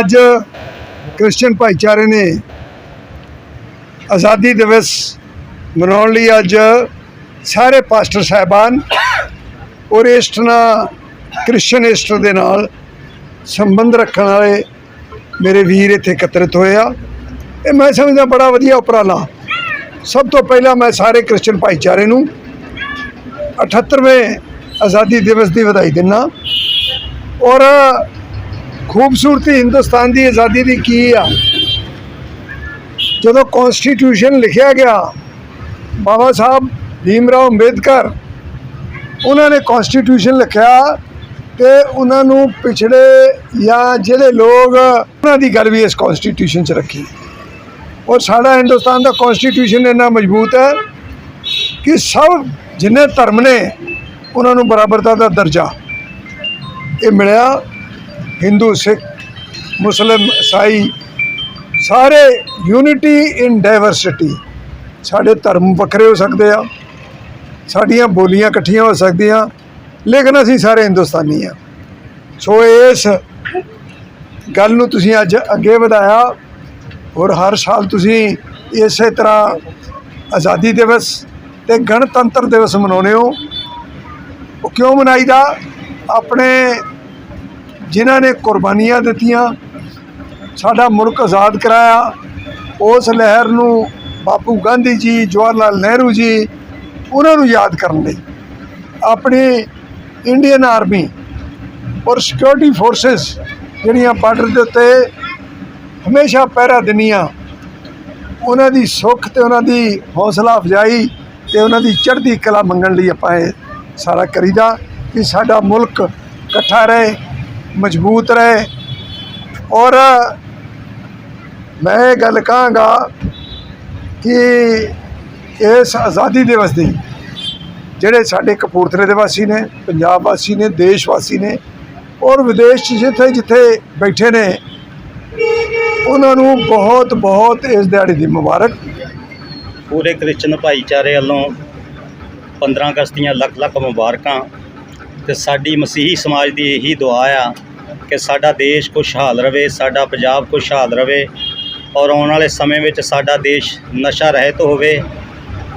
ਅੱਜ ਕ੍ਰਿਸਚੀਅਨ ਭਾਈਚਾਰੇ ਨੇ ਆਜ਼ਾਦੀ ਦਿਵਸ ਮਨਾਉਣ ਲਈ ਅੱਜ ਸਾਰੇ ਪਾਸਟਰ ਸਾਹਿਬਾਨ ਔਰ ਇਸਟਨਾ ਕ੍ਰਿਸਚੀਅਨ ਇਸਟਰ ਦੇ ਨਾਲ ਸੰਬੰਧ ਰੱਖਣ ਵਾਲੇ ਮੇਰੇ ਵੀਰ ਇੱਥੇ ਇਕੱਤਰਿਤ ਹੋਏ ਆ। ਇਹ ਮੈਂ ਸਮਝਦਾ ਬੜਾ ਵਧੀਆ ਉਪਰਾਲਾ। ਸਭ ਤੋਂ ਪਹਿਲਾਂ ਮੈਂ ਸਾਰੇ ਕ੍ਰਿਸਚੀਅਨ ਭਾਈਚਾਰੇ ਨੂੰ 78ਵੇਂ ਆਜ਼ਾਦੀ ਦਿਵਸ ਦੀ ਵਧਾਈ ਦਿੰਦਾ ਔਰ ਖੂਬਸੂਰਤੀ ਹਿੰਦੁਸਤਾਨ ਦੀ ਆਜ਼ਾਦੀ ਦੀ ਕੀ ਆ? ਜਦੋਂ ਕਨਸਟੀਟਿਊਸ਼ਨ ਲਿਖਿਆ ਗਿਆ, ਬਾਬਾ ਸਾਹਿਬ ਭੀਮ ਰਾਓ ਅੰਬੇਦਕਰ, ਉਹਨਾਂ ਨੇ ਕਨਸਟੀਟਿਊਸ਼ਨ ਲਿਖਿਆ ਤੇ ਉਹਨਾਂ ਨੂੰ ਪਿਛੜੇ ਜਾਂ ਜਿਹੜੇ ਲੋਕ, ਉਹਨਾਂ ਦੀ ਗੱਲ ਵੀ ਇਸ ਕਨਸਟੀਟਿਊਸ਼ਨ 'ਚ ਰੱਖੀ। ਔਰ ਸਾਡਾ ਹਿੰਦੁਸਤਾਨ ਦਾ ਕਨਸਟੀਟਿਊਸ਼ਨ ਇੰਨਾ ਮਜ਼ਬੂਤ ਹੈ ਕਿ ਸਭ ਜਿੰਨੇ ਧਰਮ ਨੇ, ਉਹਨਾਂ ਨੂੰ ਬਰਾਬਰਤਾ ਦਾ ਦਰਜਾ ਇਹ ਮਿਲਿਆ। ਹਿੰਦੂ, ਸਿੱਖ, ਮੁਸਲਿਮ, ਈਸਾਈ, ਸਾਰੇ ਯੂਨਿਟੀ ਇਨ ਡਾਈਵਰਸਿਟੀ ਸਾਡੇ ਧਰਮ ਵੱਖਰੇ ਹੋ ਸਕਦੇ ਆ, ਸਾਡੀਆਂ ਬੋਲੀਆਂ ਇਕੱਠੀਆਂ ਹੋ ਸਕਦੀਆਂ, ਲੇਕਿਨ ਅਸੀਂ ਸਾਰੇ ਹਿੰਦੁਸਤਾਨੀ ਆ। ਸੋ ਇਸ ਗੱਲ ਨੂੰ ਤੁਸੀਂ ਅੱਜ ਅੱਗੇ ਵਧਾਇਆ ਔਰ ਹਰ ਸਾਲ ਤੁਸੀਂ ਇਸੇ ਤਰ੍ਹਾਂ ਆਜ਼ਾਦੀ ਦਿਵਸ ਤੇ ਗਣਤੰਤਰ ਦਿਵਸ ਮਨਾਉਂਦੇ ਹੋ। ਉਹ ਕਿਉਂ ਮਨਾਈਦਾ? ਆਪਣੇ ਜਿਨ੍ਹਾਂ ਨੇ ਕੁਰਬਾਨੀਆਂ ਦਿੱਤੀਆਂ, ਸਾਡਾ ਮੁਲਕ ਆਜ਼ਾਦ ਕਰਾਇਆ। ਉਸ ਲਹਿਰ ਨੂੰ ਬਾਪੂ ਗਾਂਧੀ ਜੀ, ਜਵਾਹਰ ਲਾਲ ਨਹਿਰੂ ਜੀ, ਉਹਨਾਂ ਨੂੰ ਯਾਦ ਕਰਨ ਲਈ। ਆਪਣੀ ਇੰਡੀਅਨ ਆਰਮੀ ਔਰ ਸਿਕਿਉਰਿਟੀ ਫੋਰਸਸ ਜਿਹੜੀਆਂ ਬਾਰਡਰ ਦੇ ਉੱਤੇ ਹਮੇਸ਼ਾ ਪਹਿਰਾ ਦਿੰਦੀਆਂ, ਉਹਨਾਂ ਦੀ ਸੁੱਖ ਤੇ ਉਹਨਾਂ ਦੀ ਹੌਸਲਾ ਅਫਜ਼ਾਈ ਤੇ ਉਹਨਾਂ ਦੀ ਚੜ੍ਹਦੀ ਕਲਾ ਮੰਗਣ ਲਈ ਆਪਾਂ ਇਹ ਸਾਰਾ ਕਰੀਦਾ ਕਿ ਸਾਡਾ ਮੁਲਕ ਇਕੱਠਾ ਰਹੇ, ਮਜ਼ਬੂਤ ਰਹੇ। ਔਰ ਮੈਂ ਇਹ ਗੱਲ ਕਹਾਂਗਾ ਕਿ ਇਸ ਆਜ਼ਾਦੀ ਦਿਵਸ ਦੀ ਜਿਹੜੇ ਸਾਡੇ ਕਪੂਰਥਲੇ ਦੇ ਵਾਸੀ ਨੇ, ਪੰਜਾਬ ਵਾਸੀ ਨੇ, ਦੇਸ਼ ਵਾਸੀ ਨੇ ਔਰ ਵਿਦੇਸ਼ 'ਚ ਜਿੱਥੇ ਜਿੱਥੇ ਬੈਠੇ ਨੇ, ਉਹਨਾਂ ਨੂੰ ਬਹੁਤ ਬਹੁਤ ਇਸ ਦਿਹਾੜੀ ਦੀ ਮੁਬਾਰਕ। ਪੂਰੇ ਕ੍ਰਿਸਚਨ ਭਾਈਚਾਰੇ ਵੱਲੋਂ 15 ਅਗਸਤ ਦੀਆਂ ਲੱਖ ਲੱਖ ਮੁਬਾਰਕਾਂ ਤੇ ਸਾਡੀ ਮਸੀਹੀ ਸਮਾਜ ਦੀ ਇਹੀ ਦੁਆ ਆ ਕਿ ਸਾਡਾ ਦੇਸ਼ ਖੁਸ਼ਹਾਲ ਰਵੇ, ਸਾਡਾ ਪੰਜਾਬ ਖੁਸ਼ਹਾਲ ਰਵੇ ਔਰ ਆਉਣ ਵਾਲੇ ਸਮੇਂ ਵਿੱਚ ਸਾਡਾ ਦੇਸ਼ ਨਸ਼ਾ ਰਹਿਤ ਹੋਵੇ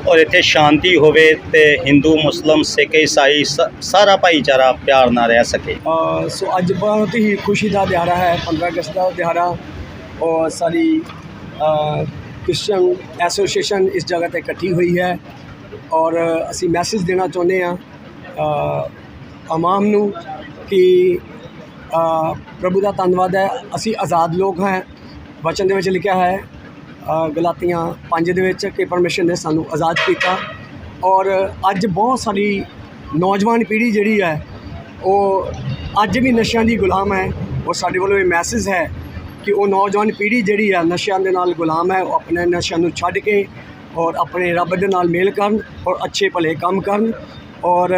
ਔਰ ਇੱਥੇ ਸ਼ਾਂਤੀ ਹੋਵੇ ਤੇ ਹਿੰਦੂ, ਮੁਸਲਮ, ਸਿੱਖ, ਈਸਾਈ ਸਾਰਾ ਭਾਈਚਾਰਾ ਪਿਆਰ ਨਾਲ ਰਹਿ ਸਕੇ। ਸੋ ਅੱਜ ਬਹੁਤ ਹੀ ਖੁਸ਼ੀ ਦਾ ਦਿਹਾੜਾ ਹੈ 15 ਅਗਸਤ ਦਾ ਦਿਹਾੜਾ ਔਰ ਸਾਰੀ ਕ੍ਰਿਸਚੀਅਨ ਐਸੋਸੀਏਸ਼ਨ ਇਸ ਜਗ੍ਹਾ ਤੇ ਇਕੱਠੀ ਹੋਈ ਹੈ ਔਰ ਅਸੀਂ ਮੈਸੇਜ ਦੇਣਾ ਚਾਹੁੰਦੇ ਹਾਂ ਅ, ਆਵਾਮ ਨੂੰ ਕਿ ਪ੍ਰਭੂ ਦਾ ਧੰਨਵਾਦ ਹੈ। ਅਸੀਂ ਆਜ਼ਾਦ ਲੋਕ ਹਾਂ। ਵਚਨ ਦੇ ਵਿੱਚ ਲਿਖਿਆ ਹੈ ਅ, ਗਲਾਤੀਆਂ 5 ਦੇ ਵਿੱਚ ਕਿ ਪਰਮੇਸ਼ਰ ਨੇ ਸਾਨੂੰ ਆਜ਼ਾਦ ਕੀਤਾ ਔਰ ਅੱਜ ਬਹੁਤ ਸਾਰੀ ਨੌਜਵਾਨ ਪੀੜ੍ਹੀ ਜਿਹੜੀ ਹੈ ਉਹ ਅੱਜ ਵੀ ਨਸ਼ਿਆਂ ਦੀ ਗੁਲਾਮ ਹੈ। ਔਰ ਸਾਡੇ ਵੱਲੋਂ ਇਹ ਮੈਸੇਜ ਹੈ ਕਿ ਉਹ ਨੌਜਵਾਨ ਪੀੜ੍ਹੀ ਜਿਹੜੀ ਹੈ ਨਸ਼ਿਆਂ ਦੇ ਨਾਲ ਗੁਲਾਮ ਹੈ, ਉਹ ਆਪਣੇ ਨਸ਼ਿਆਂ ਨੂੰ ਛੱਡ ਕੇ ਔਰ ਆਪਣੇ ਰੱਬ ਦੇ ਨਾਲ ਮੇਲ ਕਰਨ ਔਰ ਅੱਛੇ ਭਲੇ ਕੰਮ ਕਰਨ ਔਰ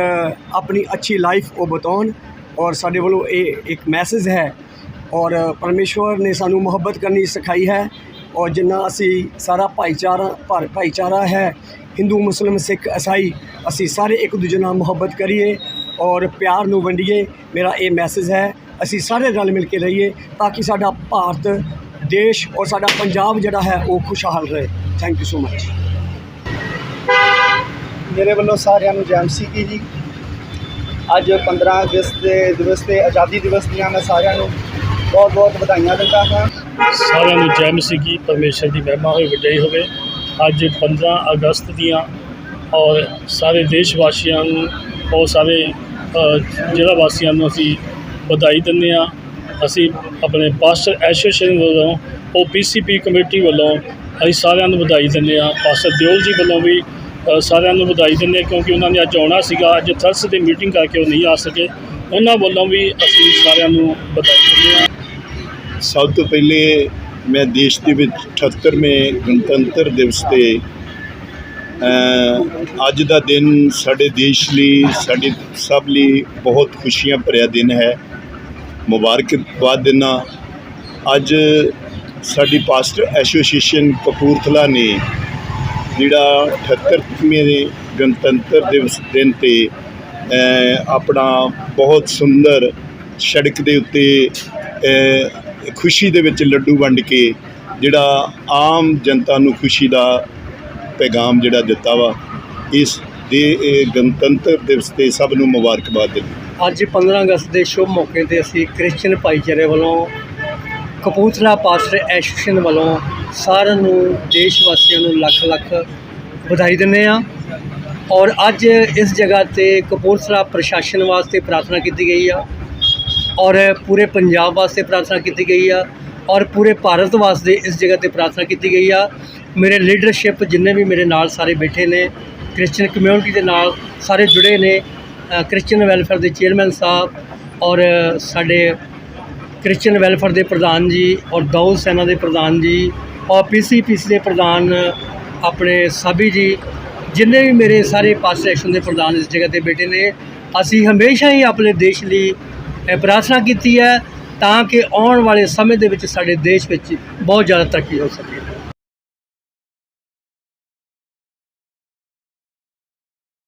ਆਪਣੀ ਅੱਛੀ ਲਾਈਫ ਉਹ ਬਤਾਉਣ ਔਰ ਸਾਡੇ ਵੱਲੋਂ ਇਹ ਇੱਕ ਮੈਸੇਜ ਹੈ ਔਰ ਪਰਮੇਸ਼ਵਰ ਨੇ ਸਾਨੂੰ ਮੁਹੱਬਤ ਕਰਨੀ ਸਿਖਾਈ ਹੈ ਔਰ ਜਿੰਨਾ ਅਸੀਂ ਸਾਰਾ ਭਾਈਚਾਰਾ, ਭਰ ਭਾਈਚਾਰਾ ਹੈ, ਹਿੰਦੂ, ਮੁਸਲਿਮ, ਸਿੱਖ, ਈਸਾਈ, ਅਸੀਂ ਸਾਰੇ ਇੱਕ ਦੂਜੇ ਨਾਲ ਮੁਹੱਬਤ ਕਰੀਏ ਔਰ ਪਿਆਰ ਨੂੰ ਵੰਡੀਏ, ਮੇਰਾ ਇਹ ਮੈਸੇਜ ਹੈ ਅਸੀਂ ਸਾਰੇ ਰਲ ਮਿਲ ਕੇ ਰਹੀਏ ਤਾਂ ਕਿ ਸਾਡਾ ਭਾਰਤ ਦੇਸ਼ ਔਰ ਸਾਡਾ ਪੰਜਾਬ ਜਿਹੜਾ ਹੈ ਉਹ ਖੁਸ਼ਹਾਲ ਰਹੇ। ਥੈਂਕ ਯੂ ਸੋ ਮਚ ਮੇਰੇ ਵੱਲੋਂ ਸਾਰਿਆਂ ਨੂੰ ਜੈ ਮਸੀਹ ਕੀ ਜੀ। ਅੱਜ 15 ਅਗਸਤ ਦੇ ਦਿਵਸ ਤੇ ਆਜ਼ਾਦੀ ਦਿਵਸ ਦੀਆਂ ਮੈਂ ਸਾਰਿਆਂ ਨੂੰ ਬਹੁਤ ਬਹੁਤ ਵਧਾਈਆਂ ਦਿੰਦਾ ਹਾਂ। ਸਾਰਿਆਂ ਨੂੰ ਜੈ ਕੀ ਪਰਮੇਸ਼ਰ ਦੀ ਮਹਿਮਾ ਹੋਈ ਵਡਿਆਈ ਹੋਵੇ। ਅੱਜ 15 ਅਗਸਤ ਦੀਆਂ ਔਰ ਸਾਰੇ ਦੇਸ਼ ਵਾਸੀਆਂ ਨੂੰ ਔਰ ਸਾਰੇ ਜ਼ਿਲ੍ਹਾ ਵਾਸੀਆਂ ਨੂੰ ਅਸੀਂ ਵਧਾਈ ਦਿੰਦੇ ਹਾਂ। ਅਸੀਂ ਆਪਣੇ ਪਾਸਟਰ ਐਸੋਸੀਏਸ਼ਨ ਵੱਲੋਂ, ਉਹ ਪੀਸੀਪੀ ਕਮੇਟੀ ਵੱਲੋਂ ਅਸੀਂ ਸਾਰਿਆਂ ਨੂੰ ਵਧਾਈ ਦਿੰਦੇ ਹਾਂ। ਪਾਸਟਰ ਦਿਓਲ ਜੀ ਵੱਲੋਂ ਵੀ ਸਾਰਿਆਂ ਨੂੰ ਵਧਾਈ ਦਿੰਦੇ ਹਾਂ ਕਿਉਂਕਿ ਉਹਨਾਂ ਨੇ ਅੱਜ ਆਉਣਾ ਸੀਗਾ। ਅੱਜ ਥਰਸ ਦੀ ਮੀਟਿੰਗ ਕਰਕੇ ਉਹ ਨਹੀਂ ਆ ਸਕੇ। ਉਹਨਾਂ ਵੱਲੋਂ ਵੀ ਅਸੀਂ ਸਾਰਿਆਂ ਨੂੰ ਵਧਾਈ ਦਿੰਦੇ ਹਾਂ। ਸਭ ਤੋਂ ਪਹਿਲੇ ਮੈਂ ਦੇਸ਼ ਦੇ ਵਿੱਚ 78ਵੇਂ ਗਣਤੰਤਰ ਦਿਵਸ ਤੇ ਅੱਜ ਦਾ ਦਿਨ ਸਾਡੇ ਦੇਸ਼ ਲਈ, ਸਾਡੇ ਸਭ ਲਈ ਬਹੁਤ ਖੁਸ਼ੀਆਂ ਭਰਿਆ ਦਿਨ ਹੈ। ਮੁਬਾਰਕਬਾਦ ਦਿੰਦਾ ਅੱਜ ਸਾਡੀ ਪਾਸਟਰ ਐਸੋਸੀਏਸ਼ਨ ਕਪੂਰਥਲਾ ਨੇ ਜਿਹੜਾ 78ਵੇਂ ਗਣਤੰਤਰ ਦਿਵਸ ਦਿਨ ਤੇ ਆਪਣਾ ਬਹੁਤ ਸੁੰਦਰ ਸੜਕ ਦੇ ਉੱਤੇ ਖੁਸ਼ੀ ਦੇ ਵਿੱਚ ਲੱਡੂ ਵੰਡ ਕੇ ਜਿਹੜਾ ਆਮ ਜਨਤਾ ਨੂੰ ਖੁਸ਼ੀ ਦਾ ਪੈਗਾਮ ਜਿਹੜਾ ਦਿੱਤਾ ਵਾ, ਇਸ ਦੇ ਗਣਤੰਤਰ ਦਿਵਸ ਤੇ ਸਭ ਨੂੰ ਮੁਬਾਰਕਬਾਦ ਦਿੰਦਾ। ਅੱਜ 15 ਅਗਸਤ ਦੇ ਸ਼ੁਭ ਮੌਕੇ ਤੇ ਅਸੀਂ ਕ੍ਰਿਸਚੀਅਨ ਭਾਈਚਾਰੇ ਵੱਲੋਂ ਕਪੂਰਥਲਾ ਪਾਸਟਰ ਐਸੋਸੀਏਸ਼ਨ ਵੱਲੋਂ ਸਾਰਿਆਂ ਨੂੰ, ਦੇਸ਼ ਵਾਸੀਆਂ ਨੂੰ ਲੱਖ ਲੱਖ ਵਧਾਈ ਦਿੰਦੇ ਆ ਔਰ ਅੱਜ ਇਸ ਜਗ੍ਹਾ ਤੇ ਕਪੂਰਥਲਾ ਪ੍ਰਸ਼ਾਸਨ ਵਾਸਤੇ ਪ੍ਰਾਰਥਨਾ ਕੀਤੀ ਗਈ ਆ। ਔਰ ਪੂਰੇ ਪੰਜਾਬ ਵਾਸਤੇ ਪ੍ਰਾਰਥਨਾ ਕੀਤੀ ਗਈ ਆ। ਔਰ ਪੂਰੇ ਭਾਰਤ ਵਾਸਤੇ ਇਸ ਜਗ੍ਹਾ ਤੇ ਪ੍ਰਾਰਥਨਾ ਕੀਤੀ ਗਈ ਆ। ਮੇਰੇ ਲੀਡਰਸ਼ਿਪ ਜਿੰਨੇ ਵੀ ਮੇਰੇ ਨਾਲ ਸਾਰੇ ਬੈਠੇ ਨੇ ਕ੍ਰਿਸਚੀਅਨ ਕਮਿਊਨਿਟੀ ਦੇ ਨਾਲ ਸਾਰੇ ਜੁੜੇ ਨੇ ਕ੍ਰਿਸਚੀਅਨ ਵੈਲਫੇਅਰ ਦੇ ਚੇਅਰਮੈਨ ਸਾਹਿਬ ਔਰ ਸਾਡੇ ਕ੍ਰਿਸਚੀਅਨ ਵੈਲਫੇਅਰ ਦੇ ਪ੍ਰਧਾਨ ਜੀ ਔਰ ਦੌਲ ਸੈਨਾ ਦੇ ਪ੍ਰਧਾਨ ਜੀ ਔਰ ਪੀਸੀਪੀਸੀ ਦੇ ਪ੍ਰਧਾਨ ਆਪਣੇ ਸਾਬੀ ਜੀ, ਜਿੰਨੇ ਵੀ ਮੇਰੇ ਸਾਰੇ ਪਾਸਟਰ ਐਕਸ਼ਨ ਦੇ ਪ੍ਰਧਾਨ ਇਸ ਜਗ੍ਹਾ ਤੇ ਬੈਠੇ ਨੇ, ਅਸੀਂ ਹਮੇਸ਼ਾ ਹੀ ਆਪਣੇ ਦੇਸ਼ ਲਈ ਪ੍ਰਾਰਥਨਾ ਕੀਤੀ ਹੈ ਤਾਂ ਕਿ ਆਉਣ ਵਾਲੇ ਸਮੇਂ ਦੇ ਵਿੱਚ ਸਾਡੇ ਦੇਸ਼ ਵਿੱਚ ਬਹੁਤ ਜ਼ਿਆਦਾ ਤਰੱਕੀ ਹੋ ਸਕੇ।